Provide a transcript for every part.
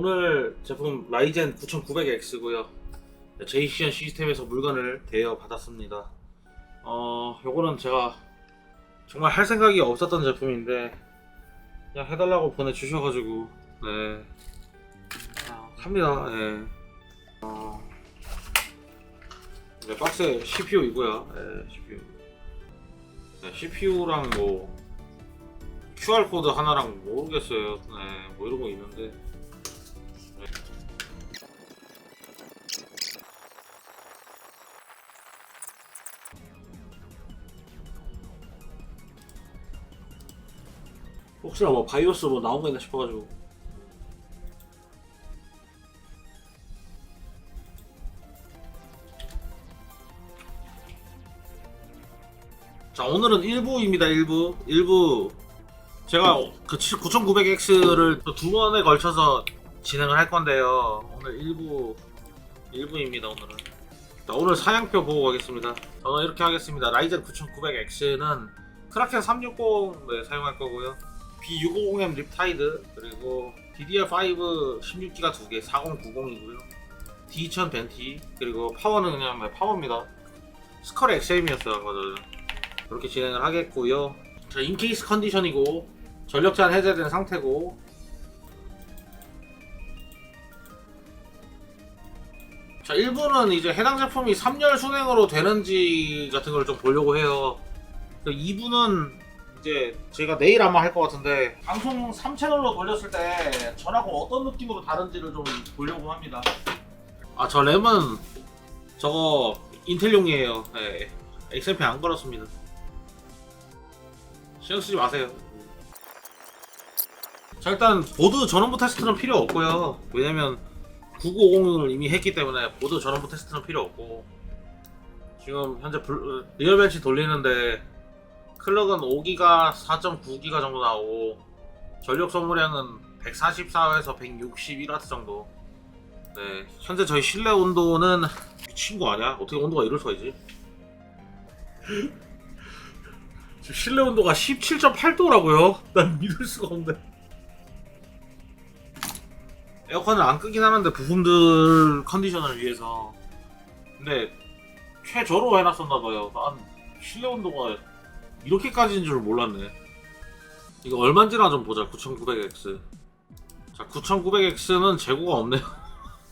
오늘 제품 라이젠 9900X고요. 제이시안 시스템에서 물건을 대여 받았습니다. 어, 요거는 제가 정말 할 생각이 없었던 제품인데 그냥 해달라고 보내주셔가지고 네 아, 삽니다. 네. 어, 네, 박스에 CPU이고요. 네, CPU. 네, CPU랑 뭐 QR 코드 하나랑 모르겠어요. 네, 뭐 이런 거 있는데. 혹시나 뭐 바이오스 뭐 나온 거 있나 싶어가지고. 자 오늘은 1부입니다 1부. 1부. 제가 그 9900X를 두 번에 걸쳐서 진행을 할 건데요. 오늘 1부 1부입니다 오늘은. 자, 오늘 사양표 보고 가겠습니다. 저는 이렇게 하겠습니다. 라이젠 9900X는 크라켄 360 네, 사용할 거고요 B650M 립타이드 그리고 DDR5 16기가 2개 4090이고요 D2000 벤티 그리고 파워는 그냥 뭐 파워입니다 스컬 XM이었어요 저는 그렇게 진행을 하겠고요. 자, 인케이스 컨디션이고 전력 제한 해제된 상태고 자, 1부는 이제 해당 제품이 3열 순행으로 되는지 같은 걸 좀 보려고 해요. 2부는 이제 제가 내일 아마 할 것 같은데 방송 3채널로 돌렸을 때 전하고 어떤 느낌으로 다른지를 좀 보려고 합니다. 아, 저 램은 저거 인텔용이에요. 네. XMP 안 걸었습니다. 신경 쓰지 마세요. 자 일단 보드 전원부 테스트는 필요 없고요. 왜냐면 9950을 이미 했기 때문에 보드 전원부 테스트는 필요 없고 지금 현재 불- 리얼벤치 돌리는데 클럭은 5기가 4.9기가 정도 나오고 전력 소모량은 144에서 161W 정도. 네 현재 저희 실내 온도는 미친 거 아니야? 어떻게 온도가 이럴 수가 있지? 지금 실내 온도가 17.8도라고요? 난 믿을 수가 없네. 에어컨을 안 끄긴 하는데 부품들 컨디션을 위해서. 근데 최저로 해놨었나봐요. 난 실내 온도가 이렇게까지인 줄 몰랐네. 이거 얼마인지나 좀 보자. 9900X. 자, 9900X는 재고가 없네요.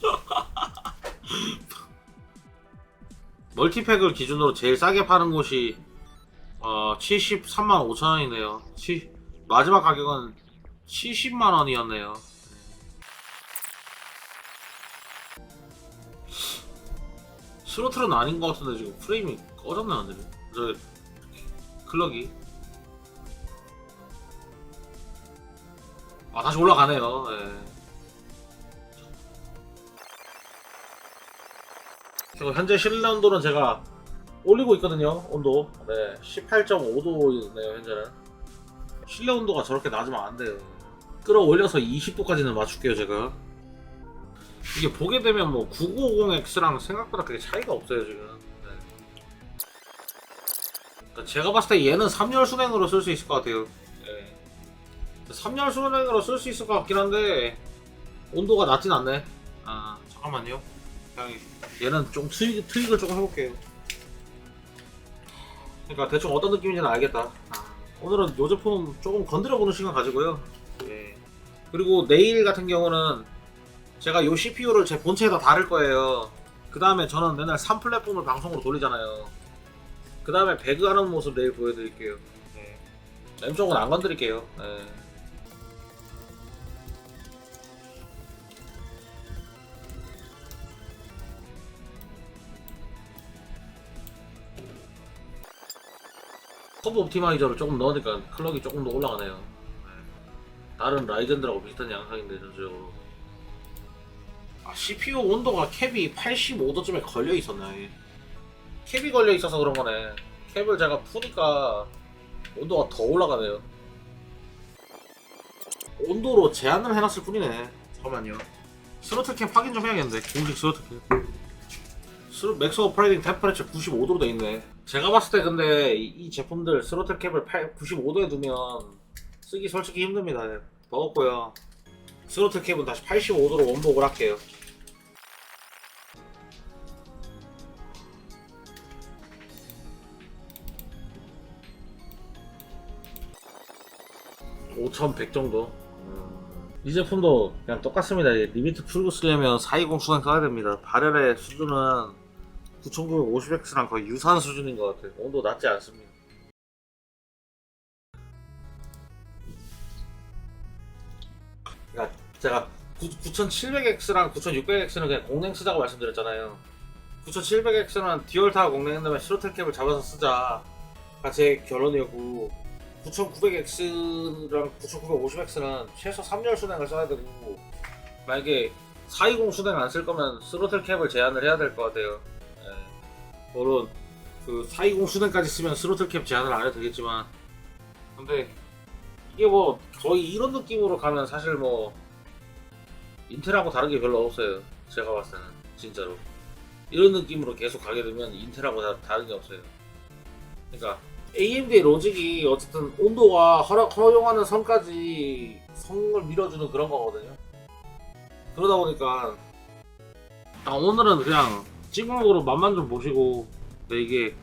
멀티팩을 기준으로 제일 싸게 파는 곳이 어, 73만 5천 원이네요. 치, 마지막 가격은 70만 원이었네요. 스로틀은 아닌 것 같은데 지금 프레임이 꺼졌네 완전히. 저 클럭이. 아 다시 올라가네요. 예. 지금 현재 실내 온도는 제가 올리고 있거든요 온도 네 18.5도네요 현재는 실내 온도가 저렇게 낮으면 안 돼요 끌어올려서 20도까지는 맞출게요 제가 이게 보게 되면 뭐 9950X랑 생각보다 그게 차이가 없어요 지금 네. 그러니까 제가 봤을 때 얘는 3열 순행으로 쓸 수 있을 것 같아요 네. 3열 순행으로 쓸 수 있을 것 같긴 한데 온도가 낮진 않네 아 잠깐만요 그냥 얘는 좀 트윅, 트윅을 조금 해볼게요 그러니까 대충 어떤 느낌인지는 알겠다. 오늘은 요 제품 조금 건드려보는 시간 가지고요. 예. 그리고 내일 같은 경우는 제가 요 CPU를 제 본체에다 다를 거예요. 그 다음에 저는 맨날 3 플랫폼을 방송으로 돌리잖아요. 그 다음에 배그 하는 모습 내일 보여드릴게요. 예. M 쪽은 안 건드릴게요. 예. 커브 옵티마이저를 조금 넣으니까 클럭이 조금 더 올라가네요. 네. 다른 라이젠들하고 비슷한 양상인데 전체적으로. 아, CPU 온도가 캡이 85도쯤에 걸려 있었네. 캡이 걸려 있어서 그런 거네. 캡을 제가 푸니까 온도가 더 올라가네요. 온도로 제한을 해놨을 뿐이네. 잠깐만요. 스로틀 캡 확인 좀 해야겠는데. 공식 스로틀 캡. 스로, 맥스 오퍼레이팅 템퍼레처 95도로 돼 있네. 제가 봤을 때 근데 이, 이 제품들 스로틀 캡을 8, 95도에 두면 쓰기 솔직히 힘듭니다. 버겁고요. 스로틀 캡은 다시 85도로 원복을 할게요. (5100) 정도. 이 제품도 그냥 똑같습니다. 리미트 풀고 쓰려면 420 수냉 써야 됩니다. 발열의 수준은 9950X랑 거의 유사한 수준인 것 같아요. 온도 낮지 않습니다. 그러니까 제가 9700X랑 9600X는 그냥 공냉 쓰자고 말씀드렸잖아요. 9700X는 듀얼타 공냉한다면 시로텔 캡을 잡아서 쓰자. 제 결론이었고 9900X랑 9950X는 최소 3열 수냉을 써야 되고 만약에 420 수냉 안쓸 거면 스로틀 캡을 제한을 해야 될 것 같아요. 예. 물론 그 420 수냉까지 쓰면 스로틀 캡 제한을 안 해도 되겠지만 근데 이게 뭐 거의 이런 느낌으로 가면 사실 뭐 인텔하고 다른 게 별로 없어요. 제가 봤을 때는 진짜로 이런 느낌으로 계속 가게 되면 인텔하고 다, 다른 게 없어요. 그러니까 AMD의 로직이 어쨌든 온도가 허락 허용하는 선까지 성을 밀어주는 그런 거거든요. 그러다 보니까 아, 오늘은 그냥 찍먹으로 맛만 좀 보시고 근데 이게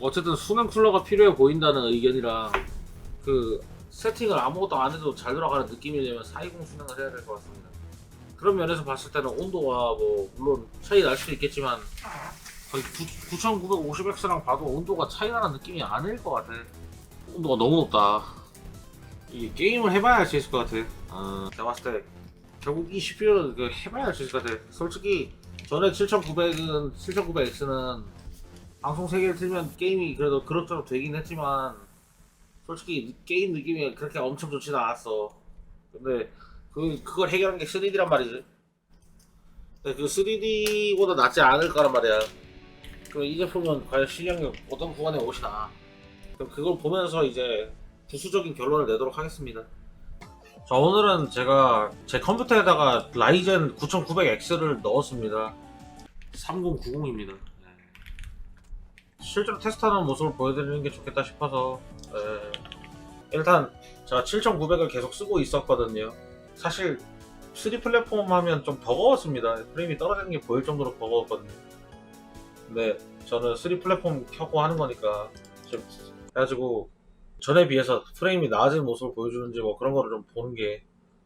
어쨌든 수능 쿨러가 필요해 보인다는 의견이라 그 세팅을 아무것도 안 해도 잘 돌아가는 느낌이려면 420 수능을 해야 될 것 같습니다. 그런 면에서 봤을 때는 온도가 뭐 물론 차이 날 수도 있겠지만 거의 9950X랑 봐도 온도가 차이 나는 느낌이 아닐 것 같아. 온도가 너무 높다. 이 게임을 해봐야 할 수 있을 것 같아. 어, 내가 봤을 때 결국 이 CPU를 그 해봐야 할 수 있을 것 같아. 솔직히 전에 7900은 7900X는 방송 3개를 틀면 게임이 그래도 그럭저럭 되긴 했지만 솔직히 게임 느낌이 그렇게 엄청 좋지는 않았어. 근데 그 그걸 해결한 게 3D란 말이지. 그 3D보다 낫지 않을 거란 말이야. 그럼 이 제품은 과연 실력이 어떤 구간에 오시나? 그럼 그걸 보면서 이제 부수적인 결론을 내도록 하겠습니다. 자 오늘은 제가 제 컴퓨터에다가 라이젠 9900X를 넣었습니다. 3090입니다. 실제로 테스트하는 모습을 보여드리는 게 좋겠다 싶어서 예. 일단 제가 7900을 계속 쓰고 있었거든요. 사실 3 플랫폼 하면 좀 버거웠습니다. 프레임이 떨어지는 게 보일 정도로 버거웠거든요. 근데 저는 3 플랫폼 켜고 하는 거니까 좀 그래가지고 전에 비해서 프레임이 나아진 모습을 보여주는지 뭐 그런 거를 좀 보는 게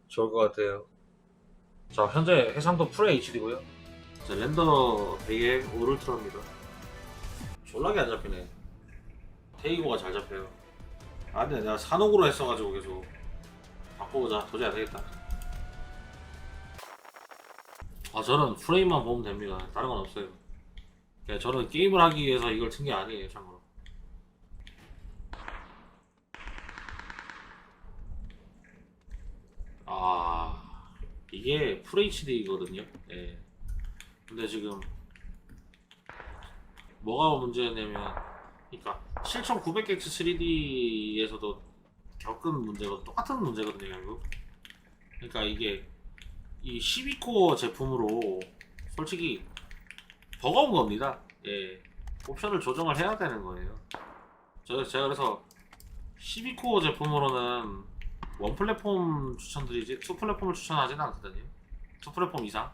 좋을 것 같아요. 자 현재 해상도 풀 HD고요. 자 렌더 100에 오르트라입니다. 졸라게 안 잡히네. 테이고가 잘 잡혀요. 아 근데 내가 산옥으로 했어가지고 계속 바꿔보자. 도저히 안 되겠다. 아 저는 프레임만 보면 됩니다. 다른 건 없어요. 그냥 저는 게임을 하기 위해서 이걸 튼 게 아니에요, 참고로. 아 이게 FHD거든요. 예. 근데 지금 뭐가 문제냐면, 그러니까 7900X 3D에서도 겪은 문제가 똑같은 문제거든요, 결국. 그러니까 이게 이 12코어 제품으로 솔직히 버거운 겁니다. 예. 옵션을 조정을 해야 되는 거예요. 저, 제가 그래서 12코어 제품으로는 원 플랫폼 추천드리지 투 플랫폼을 추천하지는 않거든요. 투 플랫폼 이상.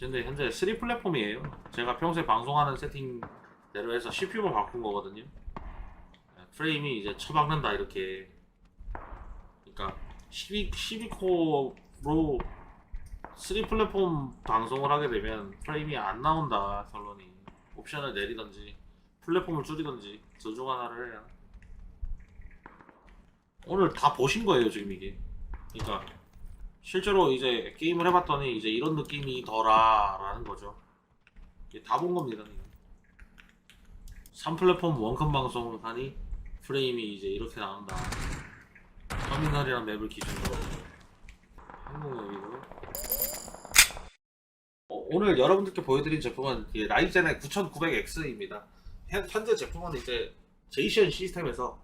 근데 현재 3 플랫폼이에요. 제가 평소에 방송하는 세팅대로 해서 CPU만 바꾼 거거든요. 예, 프레임이 이제 처박는다 이렇게. 그러니까 12, 12코어로 3 플랫폼 방송을 하게 되면 프레임이 안 나온다 결론이. 옵션을 내리던지 플랫폼을 줄이던지 둘중 하나를 해야. 오늘 다 보신 거예요 지금 이게. 그러니까 실제로 이제 게임을 해봤더니 이제 이런 느낌이 더라 라는 거죠. 다 본 겁니다 3 플랫폼 원컴 방송을 하니 프레임이 이제 이렇게 나온다. 터미널이랑 맵을 기준으로. 한국역이고 어, 오늘 여러분들께 보여드린 제품은 이 라이젠의 9900X입니다. 현재 제품은 이제 제이션 시스템에서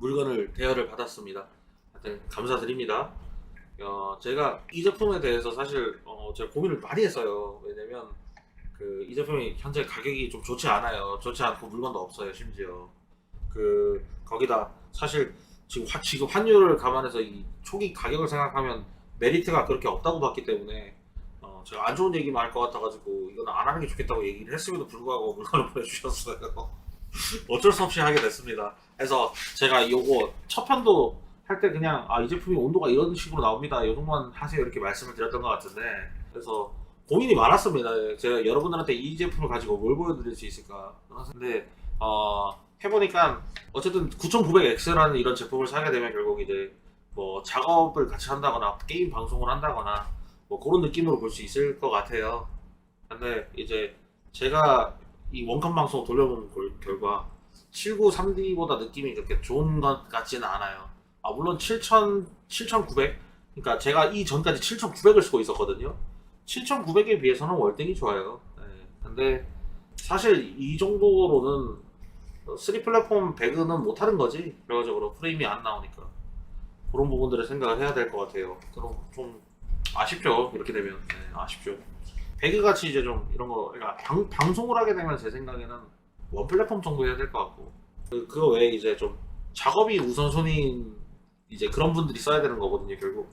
물건을 대여를 받았습니다. 하여튼 감사드립니다. 어, 제가 이 제품에 대해서 사실 어, 제가 고민을 많이 했어요. 왜냐면 그 이 제품이 현재 가격이 좀 좋지 않아요. 좋지 않고 물건도 없어요. 심지어 그 거기다 사실 지금 화, 지금 환율을 감안해서 이 초기 가격을 생각하면 메리트가 그렇게 없다고 봤기 때문에 어, 제가 안 좋은 얘기만 할 것 같아가지고 이건 안 하는 게 좋겠다고 얘기를 했음에도 불구하고 물건을 보내주셨어요. 어쩔 수 없이 하게 됐습니다. 그래서 제가 요거 첫 편도 할 때 그냥 아 이 제품이 온도가 이런 식으로 나옵니다. 이 정도만 하세요 이렇게 말씀을 드렸던 것 같은데 그래서 고민이 많았습니다. 제가 여러분들한테 이 제품을 가지고 뭘 보여드릴 수 있을까. 근데 어, 해보니까 어쨌든 9900X라는 이런 제품을 사게 되면 결국 이제 뭐 작업을 같이 한다거나 게임 방송을 한다거나 뭐 그런 느낌으로 볼 수 있을 것 같아요. 근데 이제 제가 이 원컴 방송 돌려본 걸- 결과 79 3D보다 느낌이 그렇게 좋은 것 같지는 않아요. 아 물론 7000, 7900 그러니까 제가 이 전까지 7900을 쓰고 있었거든요. 7900에 비해서는 월등히 좋아요. 네. 근데 사실 이 정도로는 3 플랫폼 배그는 못하는 거지 결과적으로 프레임이 안 나오니까 그런 부분들을 생각을 해야 될 것 같아요. 그럼 좀 아쉽죠 이렇게 되면 네, 아쉽죠. 배그 같이 이제 좀 이런 거 그러니까 방, 방송을 하게 되면 제 생각에는 원 플랫폼 정도 해야 될 것 같고 그, 그거 외에 이제 좀 작업이 우선순위인 이제 그런 분들이 써야 되는 거거든요 결국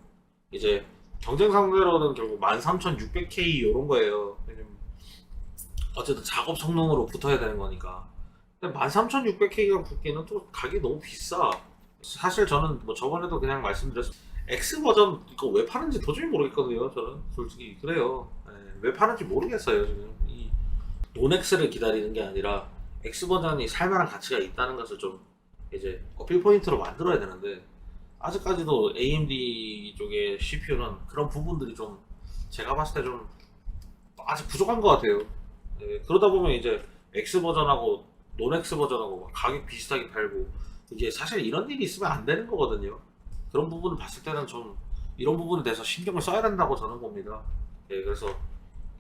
이제 경쟁 상대로는 결국 13600K 이런 거예요. 어쨌든 작업 성능으로 붙어야 되는 거니까. 근데 13600K가 붙기는 또 가격이 너무 비싸. 사실 저는 뭐 저번에도 그냥 말씀드렸을 X 버전 이거 왜 파는지 도저히 모르겠거든요. 저는 솔직히 그래요. 예, 왜 파는지 모르겠어요 지금. 이 논X를 기다리는 게 아니라 X 버전이 살만한 가치가 있다는 것을 좀 이제 어필 포인트로 만들어야 되는데 아직까지도 AMD 쪽의 CPU는 그런 부분들이 좀 제가 봤을 때 좀 아직 부족한 것 같아요. 예, 그러다 보면 이제 X 버전하고 논 X 버전하고 막 가격 비슷하게 팔고 이게 사실 이런 일이 있으면 안 되는 거거든요. 그런 부분을 봤을 때는 좀 이런 부분에 대해서 신경을 써야 된다고 저는 봅니다. 예, 그래서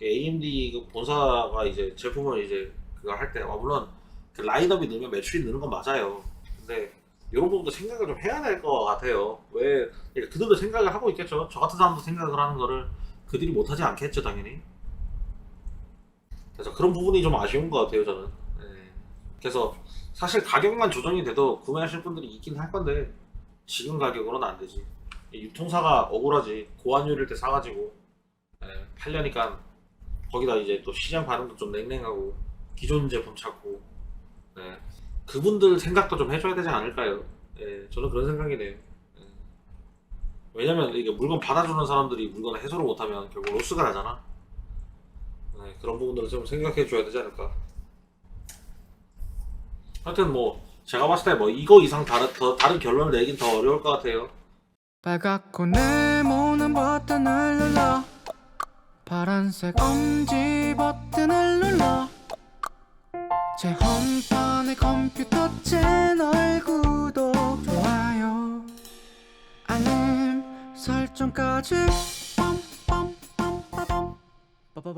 AMD 그 본사가 이제 제품을 이제 그거 할 때, 아, 물론 그 라인업이 늘면 매출이 느는 건 맞아요. 근데 이런 부분도 생각을 좀 해야 될 것 같아요. 왜 그러니까 그들도 생각을 하고 있겠죠. 저 같은 사람도 생각을 하는 거를 그들이 못하지 않겠죠, 당연히. 그래서 그런 부분이 좀 아쉬운 것 같아요, 저는. 예. 그래서 사실 가격만 조정이 돼도 구매하실 분들이 있긴 할 건데 지금 가격으로는 안 되지. 이 유통사가 억울하지. 고환율일 때 사가지고 예, 팔려니까 거기다 이제 또 시장 반응도 좀 냉랭하고 기존 제품 찾고 예, 그분들 생각도 좀 해줘야 되지 않을까요? 예, 저는 그런 생각이 네요. 예. 왜냐면 이게 물건 받아주는 사람들이 물건을 해소를 못하면 결국 로스가 나잖아. 예, 그런 부분들을 좀 생각해 줘야 되지 않을까. 하여튼 뭐 제가 봤을 때 뭐 이거 이상 다른 더 다른 결론을 내긴 더 어려울 것 같아요. 빨갛고 네모난 버튼을 눌러. 파란색 엄지 버튼을 눌러. 제 홈판의 컴퓨터 채널 구독 좋아요. 알림 설정까지